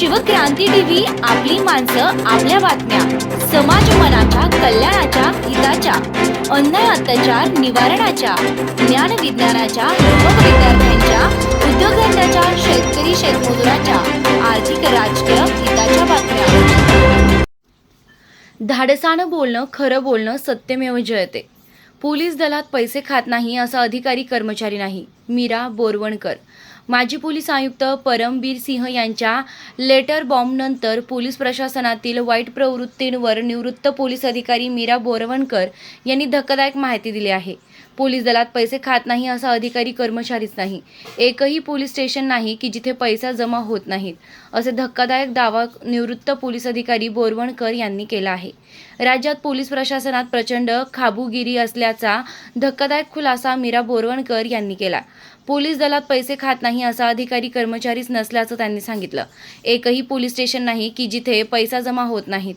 Shivkranti TV आपली माणसं आपल्या बातम्या. समाज मनाच्या कल्याणाच्या हिताच्या. अन्याय अत्याचार निवारणाच्या. ज्ञान विज्ञानाच्या युवक विद्यार्थ्यांच्या उद्योगधंद्याच्या शेतकरी शेतमजुराच्या. आर्थिक राजकीय हिताच्या बातम्या. धाडसानं बोलणं खरं बोलणं सत्यमेव जयते पोलीस दलात पैसे खात नाही असा अधिकारी कर्मचारी नाही. मीरा बोरवणकर. माजी पोलीस आयुक्त परमबीर सिंह यांच्या लेटर बॉम्बनंतर पोलीस प्रशासनातील वाईट प्रवृत्तींवर निवृत्त पोलीस अधिकारी मीरा बोरवणकर यांनी धक्कादायक माहिती दिली आहे. पोलीस दलात पैसे खात नाही असा अधिकारी कर्मचारीच नाही. एकही पोलीस स्टेशन नाही की जिथे पैसा जमा होत नाहीत असे धक्कादायक दावा निवृत्त पोलीस अधिकारी बोरवणकर यांनी केला आहे. राज्यात पोलीस प्रशासनात प्रचंड खाबुगिरी असल्याचा धक्कादायक खुलासा मीरा बोरवणकर यांनी केला. पोलीस दलात पैसे खात नाही असा अधिकारी कर्मचारीच नसल्याचं त्यांनी सांगितलं. एकही पोलीस स्टेशन नाही की जिथे पैसा जमा होत नाहीत.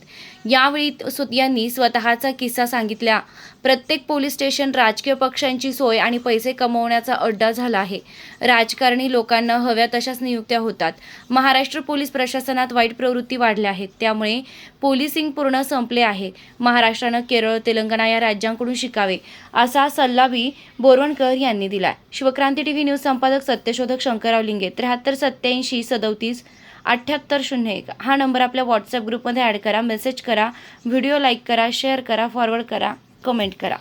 यावेळी सु- यांनी स्वतःचा किस्सा सांगितला. प्रत्येक पोलीस स्टेशन राजकीय पक्षांची सोय आणि पैसे कमवण्याचा अड्डा झाला आहे. राजकारणी लोकांना हव्या तशाच नियुक्त्या होतात. महाराष्ट्र पोलीस प्रशासनात वाईट प्रवृत्ती वाढल्या आहेत. त्यामुळे पोलिसिंग पूर्ण संपले आहे. महाराष्ट्रानं केरळ तेलंगणा या राज्यांकडून शिकावे असा सल्लाबी बोरवणकर यांनी दिला शिवक्रांती टीव्ही न्यूज संपादक सत्यशोधक शंकरराव लिंगे त्र्याहत्तर सत्याऐंशी सदोतीस अठ्ठ्याहत्तर शून्य एक. हा नंबर आपल्या व्हॉट्सअप ग्रुपमध्ये ॲड करा मेसेज करा व्हिडिओ लाईक करा शेअर करा फॉरवर्ड करा कमेंट करा.